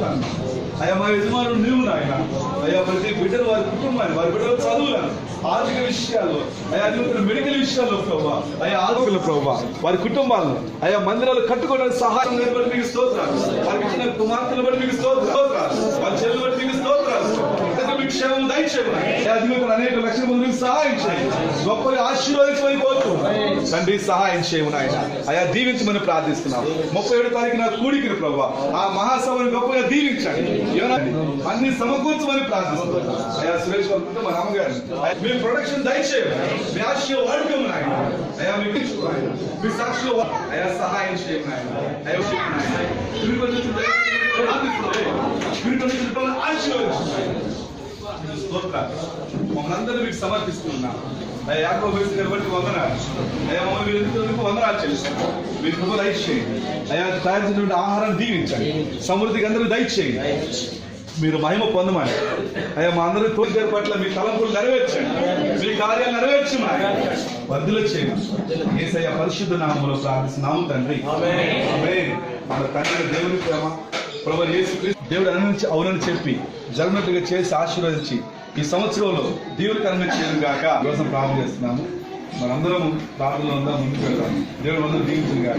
చూస్తాను. అయ్యా మా యజమానులు నీవు నాయన. అయ్యా ప్రతి బిడ్డలు వారి కుటుంబాన్ని వారి బిడ్డల చదువులను ఆర్థిక విషయాల్లో అయ్యా అధికారులు మెడికల్ విషయాల్లో ప్రభావ అయ్యా ఆరోగ్యుల ప్రభావ వారి కుటుంబాలను అయ్యా మందిరాలు కట్టుకోవడానికి సహాయం బట్టి మీకు స్తోత్రాలు. వారికి ఇచ్చిన కుమార్తెలు బట్టి మీకు స్తోత్రాలు. వారి చెల్లెలు బట్టి మీకు స్తోత్రాలు ఇంతకు మీకు క్షేమం దయచేయమని అయ్యా అనేక లక్షల మందికి సహాయం చేయండి. గొప్పగా ఆశీర్వదించమని కోరుతున్నాం తండ్రి సహాయం చేయమని ఆయన అయా దీవించమని ప్రార్థిస్తున్నాం. ముప్పై ఏడు తారీఖున కూడికిన ప్రభావ ఆ మహాసభను గొప్పగా దీవించండి. అన్ని సమకూర్చమని ప్రార్థిస్తున్నాం. అయా సురేష్ గారు కుటుంబ రామగారు మీ ప్రొడక్షన్ దయచేయమని మీ ఆశీర్వ వాడుకోమని ఆయన అయా మీకు మీ సాక్షిలో అయా సహాయం చేయమని ఆయన అయా మీరు కొంచెం మీరు కొంచెం స్తోత్రాలు. మమ్మల్ని అందరూ మీకు సమర్పిస్తున్నాం. యాకో బట్టి వందనాలు. అయ్యా మమ్మల్ని వందనాలు చెల్లిస్తాం మీరు కృప దయచేయండి. అయ్యా తయారు చేసినటువంటి ఆహారాన్ని దీవించండి. సమృద్ధికి అందరూ దయచేయండి. మీరు మహిమ పొందమని. అయ్యా మా అందరూ తోటి పట్ల మీ తలంపులు నెరవేర్చండి. మీ కార్యాలు నెరవేర్చమని. వర్ధులు చేయండి. ఏసయ్య పరిశుద్ధ నామంలో ప్రార్థిస్తున్నాము తండ్రి. మన తండ్రి దేవుని ప్రేమ. ప్రభు యేసు దేవుడు అవునని చెప్పి జగనట్టుగా చేసి ఆశీర్వదించి ఈ సంవత్సరంలో దేవుడికరంగా చేయడం కాక కోసం ప్రార్థన చేస్తున్నాము. మనందరం ప్రార్థనలో ఉందా ముందుకు వెళ్దాం దేవుడు అందరూ దీవించిన